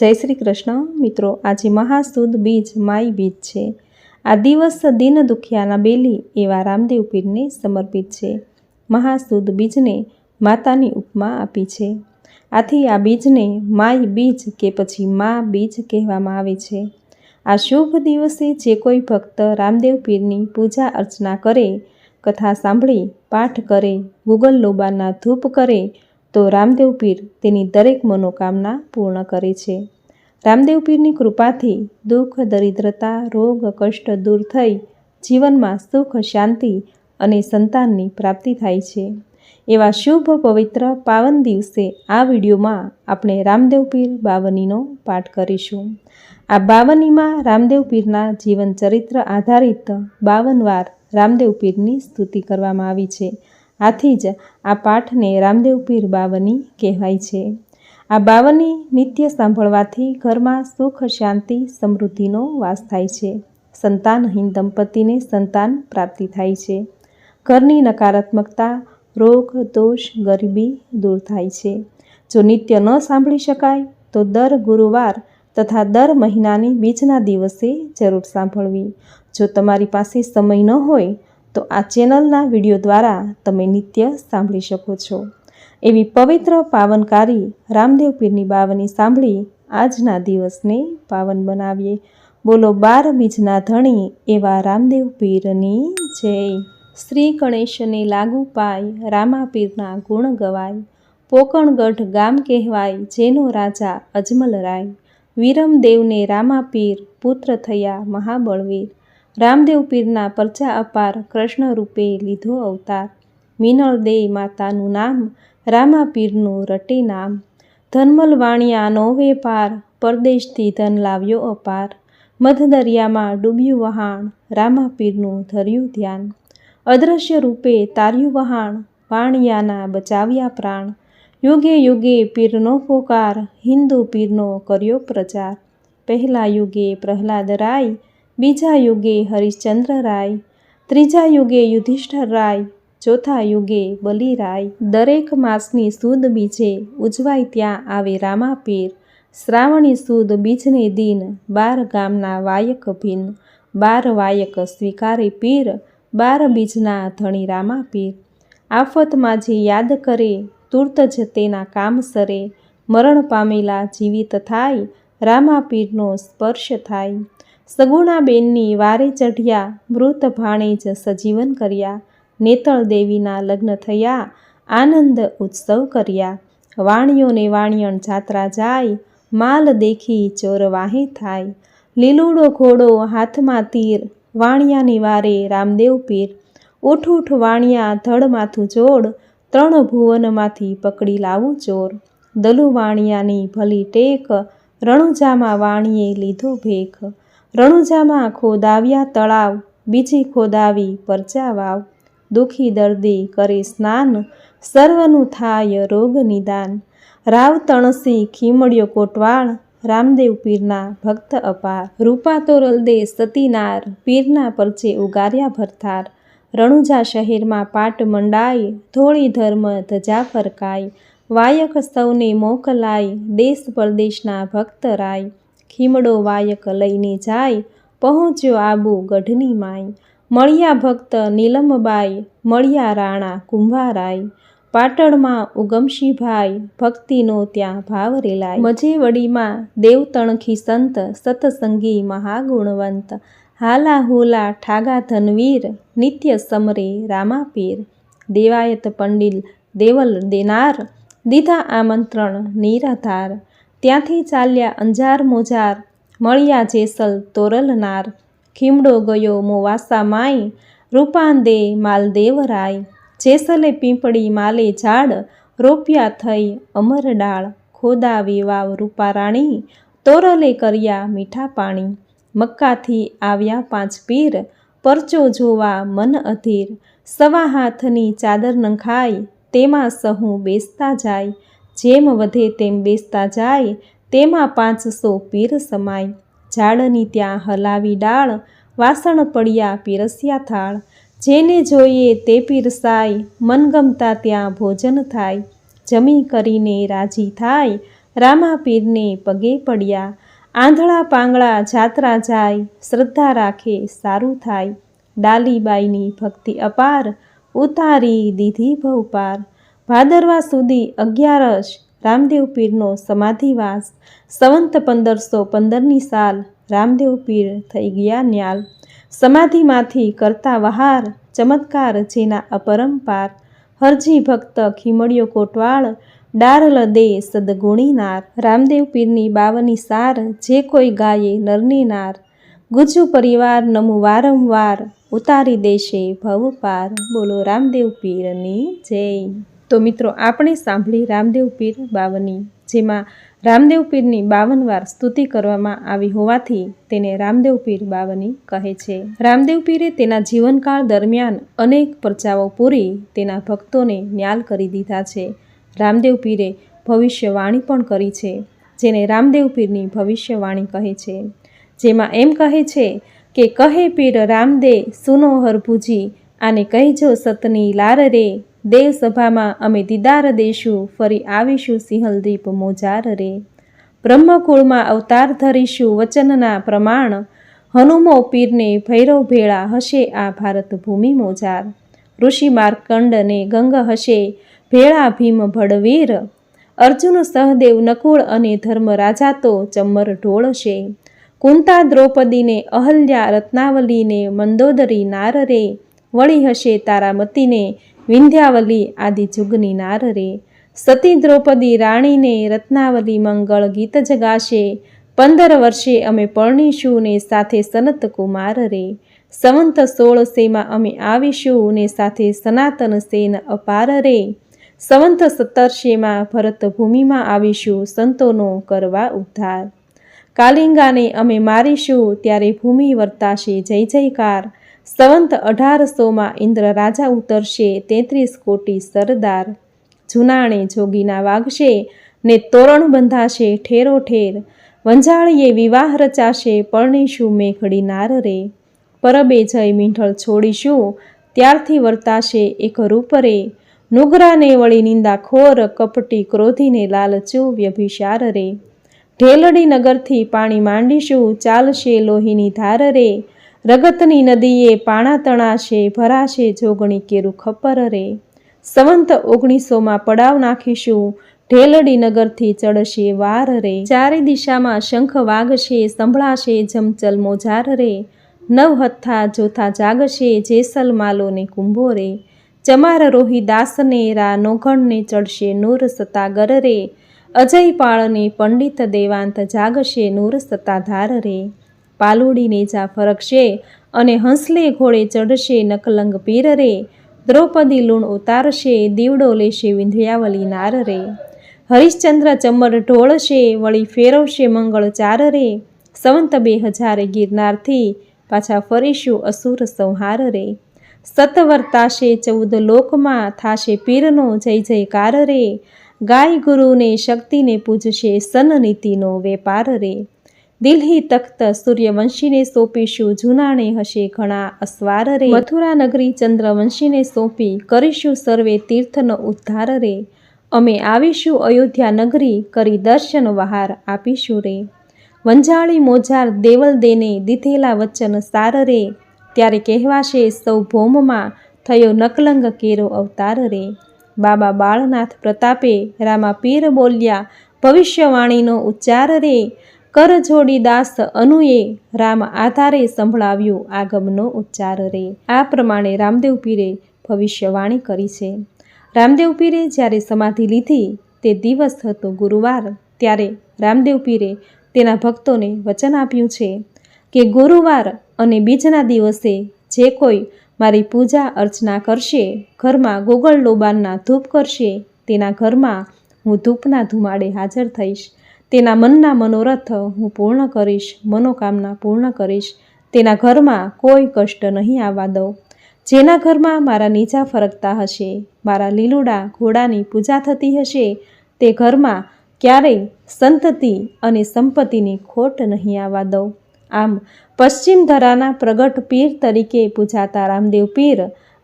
જય શ્રી કૃષ્ણ. મિત્રો, આજે મહાસુદ બીજ માઈ બીજ છે. આ દિવસ દિન દુખિયાના બેલી એવા રામદેવ પીરને સમર્પિત છે. મહાસુદ બીજને માતાની ઉપમા આપી છે. આથી આ બીજને માય બીજ કે પછી મા બીજ કહેવામાં આવે છે. આ શુભ દિવસે જે કોઈ ભક્ત રામદેવ પીરની પૂજા અર્ચના કરે, કથા સાંભળી, પાઠ કરે, ગુગલ લોબાના ધૂપ કરે તો રામદેવ પીર તેની દરેક મનોકામના પૂર્ણ કરે છે. રામદેવ પીરની કૃપાથી દુઃખ, દરિદ્રતા, રોગ, કષ્ટ દૂર થઈ જીવનમાં સુખ, શાંતિ અને સંતાનની પ્રાપ્તિ થાય છે. એવા શુભ, પવિત્ર પાવન દિવસે આ વિડીયોમાં આપણે રામદેવ પીર બાવનીનો પાઠ કરીશું. આ બાવનીમાં રામદેવ પીરના જીવન ચરિત્ર આધારિત બાવન વાર રામદેવ પીરની સ્તુતિ કરવામાં આવી છે. આથી જ આ પાઠને રામદેવ પીર બાવની કહેવાય છે. આ બાવની નિત્ય સાંભળવાથી ઘરમાં સુખ, શાંતિ, સમૃદ્ધિનો વાસ થાય છે. સંતાનહીન દંપતીને સંતાન પ્રાપ્તિ થાય છે. ઘરની નકારાત્મકતા, રોગ, દોષ, ગરીબી દૂર થાય છે. જો નિત્ય ન સાંભળી શકાય, તો દર ગુરુવાર તથા દર મહિનાની બીજના દિવસે જરૂર સાંભળવી. જો તમારી પાસે સમય ન હોય તો આ ચેનલના વીડિયો દ્વારા તમે નિત્ય સાંભળી શકો છો. એવી પવિત્ર પાવનકારી રામદેવ પીરની બાવની સાંભળી આજના દિવસને પાવન બનાવીએ. બોલો બાર બીજના ધણી એવા રામદેવ પીરની જય. શ્રી ગણેશને લાગુ પાય રામાપીરના ગુણ ગવાય. પોકણગઢ ગામ કહેવાય, જેનો રાજા અજમલરાય વિરમદેવને રામાપીર પુત્ર થયા મહાબળવીર. રામદેવ પીરના પરચા અપાર કૃષ્ણ રૂપે લીધો અવતાર. મિનળ દે માતાનું નામ, રામા પીરનું રટે નામ. ધનમલ વાણિયા નોવે પાર, પરદેશથી ધન લાવ્યો અપાર. મધ દરિયામાં ડૂબ્યું વહાણ, રામા પીરનું ધર્યું ધ્યાન. અદ્રશ્ય રૂપે તાર્યું વહાણ, વાણિયાના બચાવ્યા પ્રાણ. યુગે યુગે પીરનો પોકાર, હિન્દુ પીરનો કર્યો પ્રચાર. પહેલા યુગે પ્રહલાદ રાય બીજા યુગે હરિશ્ચંદ્ર રાય, ત્રીજા યુગે યુધિષ્ઠર રાય, ચોથા યુગે બલિરાય. દરેક માસની સુદ બીજે ઉજવાય ત્યાં આવે રામા પીર શ્રાવણી સુદ બીજને દિન બાર ગામના વાયક ભીન બાર વાયક સ્વીકારે પીર, બાર બીજના ધણી રામા પીર આફતમાં જે યાદ કરે, તુર્ત જ તેના કામ સરે. મરણ પામેલા જીવિત થાય રામા પીરનો સ્પર્શ થાય. સગુણાબેનની વારે ચઢ્યા, મૃત ભાણે જ સજીવન કર્યા, નેતળ દેવીના લગ્ન થયા, આનંદ ઉત્સવ કર્યા. વાણિયોને વાણિયણ જાત્રા જાય, માલ દેખી ચોર વાહે થાય. લીલુડો ઘોડો હાથમાં તીર, વાણિયાની વારે રામદેવ પીર. ઉઠ ઉઠ વાણિયા ધડ માથું જોડ, ત્રણ ભુવનમાંથી પકડી લાવું ચોર. દલુ વાણિયાની ભલી ટેક, રણુજામાં વાણીએ લીધો ભેખ. રણુજામાં ખોદાવ્યા તળાવ, બીજી ખોદાવી પરચા વાવ દુઃખી દર્દી કરે સ્નાન, સર્વનું થાય રોગ નિદાન. રાવ તણસી ખીમડ્યો કોટવાળ, રામદેવ પીરના ભક્ત અપાર. રૂપા તોરલ દે સતીનાર, પીરના પરચે ઉગાર્યા ભરથાર. રણુજા શહેરમાં પાટ મંડાઈ, ધોળી ધર્મ ધજા ફરકાય વાયક સૌને મોકલાય દેશ પરદેશના ભક્ત રાય ખીમડો વાયક લઈને જાય, પહોંચ્યો આબુ ગઢની માય મળ્યા ભક્ત નીલમબાઈ, મળ્યા રાણા કુંભારાય. પાટણમાં ઉગમશીભાઈ ભક્તિનો ત્યાં ભાવ રેલાય. મજેવડીમાં દેવતણખી સંત, સતસંગી મહાગુણવંત. હાલા હોલા ઠાગા ધનવીર, નિત્ય સમરે રામાપીર. દેવાયત પંડિલ દેવલ દેનાર. દીધા આમંત્રણ નિરાધાર. ત્યાંથી ચાલ્યા અંજાર મોજાર, મળ્યા જેસલ તોરલનાર, ખીમડો ગયો મોવાસા માય રૂપાંદે માલદેવરાય જેસલે પીંપળી માલે ઝાડ, રોપ્યા થઈ અમર ડાળ ખોદાવી વાવ રૂપારાણી, તોરલે કર્યા મીઠા પાણી, મક્કાથી આવ્યા પાંચ પીર, પરચો જોવા મન અધીર, સવા હાથની ચાદર નંખાય, તેમાં સહુ બેસતા જાય જેમ વધે તેમ બેસતા જાય, તેમાં પાંચસો પીર સમાય. ઝાડની ત્યાં હલાવી ડાળ, વાસણ પડ્યા પીરસ્યા થાળ. જેને જોઈએ તે પીરસાય, મનગમતા ત્યાં ભોજન થાય. જમી કરીને રાજી થાય, રામા પીરને પગે પડ્યા. આંધળા પાંગળા જાત્રા જાય, શ્રદ્ધા રાખે સારું થાય. ડાલીબાઈની ભક્તિ અપાર, ઉતારી દીધી ભવ પાર ભાદરવા સુધી અગિયારસ રામદેવ પીરનો સમાધિવાસ. સંવંત પંદરસો પંદરની સાલ રામદેવ પીર થઈ ગયા ન્યાલ. સમાધિમાંથી કરતા વહાર ચમત્કાર જેના અપરંપાર. હરજી ભક્ત ખીમડિયો કોટવાળ ડારલ દે સદગુણીનાર રામદેવ પીરની બાવની સાર જે કોઈ ગાયે નરની નાર. ગુજુ પરિવાર નમુ વારંવાર, ઉતારી દેશે ભવ પાર બોલો રામદેવ પીરની જય. તો મિત્રો, આપણે સાંભળી રામદેવ પીર બાવની, જેમાં રામદેવ પીરની બાવન વાર સ્તુતિ કરવામાં આવી હોવાથી તેને રામદેવ પીર બાવની કહે છે. રામદેવ પીરે તેના જીવનકાળ દરમિયાન અનેક પરચાઓ પૂરી તેના ભક્તોને ન્યાલ કરી દીધા છે. રામદેવ પીરે ભવિષ્યવાણી પણ કરી છે, જેને રામદેવ પીરની ભવિષ્યવાણી કહે છે. જેમાં એમ કહે છે કે, કહે પીર રામદે સુનો હરભુજી આને કહેજો સતની લાર રે દેવ સભામાં અમે દીદાર દેશું, ફરી આવીશું સિંહલદીપ મોજાર રે. બ્રહ્મકુળમાં અવતાર ધરીશું વચનના પ્રમાણ, હનુમો પીરને ભૈરવ ભેળા હશે આ ભારત ભૂમિ મોજાર. ઋષિ માર્કંડને ગંગ હશે ભેળા ભીમ ભડવીર. અર્જુન સહદેવ નકુળ અને ધર્મરાજા તો ચમ્મર ઢોળશે કુંતા દ્રૌપદીને અહલ્યા રત્નાવલીને મંદોદરી નાર રે. વળી હશે તારામતીને વિંધ્યાવલી આદિ જુગની નાર રે સતી દ્રૌપદી રાણીને રત્નાવલી મંગળ ગીત જગાશે, પંદર વર્ષે અમે પરણીશું ને સાથે સનત કુમાર રે સંવંત સોળસેમાં અમે આવીશું ને સાથે સનાતન સેન અપાર રે સંવંત સત્તરશેમાં ભરત ભૂમિમાં આવીશું સંતોનો કરવા ઉદ્ધાર. કાલિંગાને અમે મારીશું, ત્યારે ભૂમિ વર્તાશે જય જયકાર સંવંત અઢારસોમાં ઇન્દ્ર રાજા ઉતરશે, તેત્રીસ કોટી સરદાર. જુનાણે જોગીના વાગશે ને તોરણ બંધાશે ઠેરો ઠેર વંજાળીએ વિવાહ રચાશે પરણીશું મેઘડી નાર રે. પરબે જય મીંઢળ છોડીશું, ત્યારથી વર્તાશે એક રૂપરે. નુગરાને વળી નિંદા ખોર કપટી ક્રોધીને લાલચું વ્યભિશાર રે. ઢેલડી નગરથી પાણી માંડીશું, ચાલશે લોહીની ધાર રે. રગતની નદીએ પાણા તણાશે, ભરાશે જોગણી કેરું ખપ્પર રે. સંવંત ઓગણીસોમાં પડાવ નાખીશું, ઢેલડી નગરથી ચડશે વાર રે. ચારે દિશામાં શંખ વાગશે, સંભળાશે જમચલ મોજાર રે. નવ હથ્થા જોથા જાગશે, જેસલ માલોને કુંભો રે. ચમાર રોહી દાસને, રા નોઘણને ચડશે નૂર સતાગર રે. અજય પાળને પંડિત દેવાંત જાગશે નૂર સતાધાર રે. પાલુડીને જા ફરકશે અને હંસલે ઘોડે ચડશે નકલંગ પીર રે દ્રૌપદી લૂણ ઉતારશે, દીવડો લેશે વિંધ્યાવલી નાર રે હરિશ્ચંદ્ર ચમર ઢોળશે, વળી ફેરવશે મંગળ ચાર રે સંવંત બે હજારે ગિરનારથી પાછા ફરીશું અસુર સંહાર રે સતવર્તાશે ચૌદ લોકમાં, થાશે પીરનો જય જયકાર રે ગાય ગુરુને શક્તિને પૂજશે સનનીતિનો વેપાર રે દિલ્હી તખ્ત સૂર્યવંશીને સોંપીશું જૂનાણે હશે ઘણા અસવાર રે. મથુરા નગરી ચંદ્રવંશીને સોંપી કરીશું સર્વે તીર્થનો ઉદ્ધાર રે. અમે આવીશું અયોધ્યા નગરી કરી દર્શન વહાર આપીશું રે. વંજાળી મોજાર દેવલ દેને દીધેલા વચન સાર રે. ત્યારે કહેવાશે સૌ ભૌમમાં થયો નકલંગ કેરો અવતાર રે. બાબા બાળનાથ પ્રતાપે રામા પીર બોલ્યા, ભવિષ્યવાણીનો ઉચ્ચાર રે. કર જોડી દાસ અનુએ રામ આધારે સંભળાવ્યું આગમનો ઉચ્ચાર રે. આ પ્રમાણે રામદેવ પીરે ભવિષ્યવાણી કરી છે. રામદેવ પીરે જ્યારે સમાધિ લીધી તે દિવસ હતો ગુરુવાર. ત્યારે રામદેવ પીરે તેના ભક્તોને વચન આપ્યું છે કે ગુરુવાર અને બીજના દિવસે જે કોઈ મારી પૂજા અર્ચના કરશે, ઘરમાં ગોગળ લોબાનના ધૂપ કરશે, તેના ઘરમાં હું ધૂપના ધુમાડે હાજર થઈશ. તેના મનના મનોરથ હું પૂર્ણ કરીશ, મનોકામના પૂર્ણ કરીશ. તેના ઘરમાં કોઈ કષ્ટ નહીં આવવા દઉં. જેના ઘરમાં મારા નીચા ફરકતા હશે, મારા લીલુડા ઘોડાની પૂજા થતી હશે, તે ઘરમાં ક્યારેય સંતતિ અને સંપત્તિની ખોટ નહીં આવવા દઉં. આમ પશ્ચિમ ધરાના પ્રગટ પીર તરીકે પૂજાતા રામદેવ પીર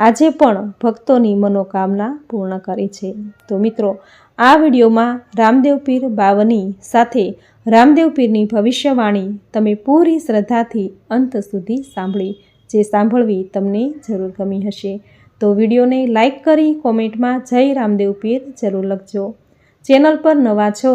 આજે પણ ભક્તોની મનોકામના પૂર્ણ કરે છે. તો મિત્રો, આ વિડીયોમાં રામદેવ પીર બાવની સાથે રામદેવ પીરની ભવિષ્યવાણી તમે પૂરી શ્રદ્ધાથી અંત સુધી સાંભળી, જે સાંભળવી તમને જરૂર ગમી હશે. તો વિડીયોને લાઇક કરી કોમેન્ટમાં જય રામદેવ પીર જરૂર લખજો. ચેનલ પર નવા છો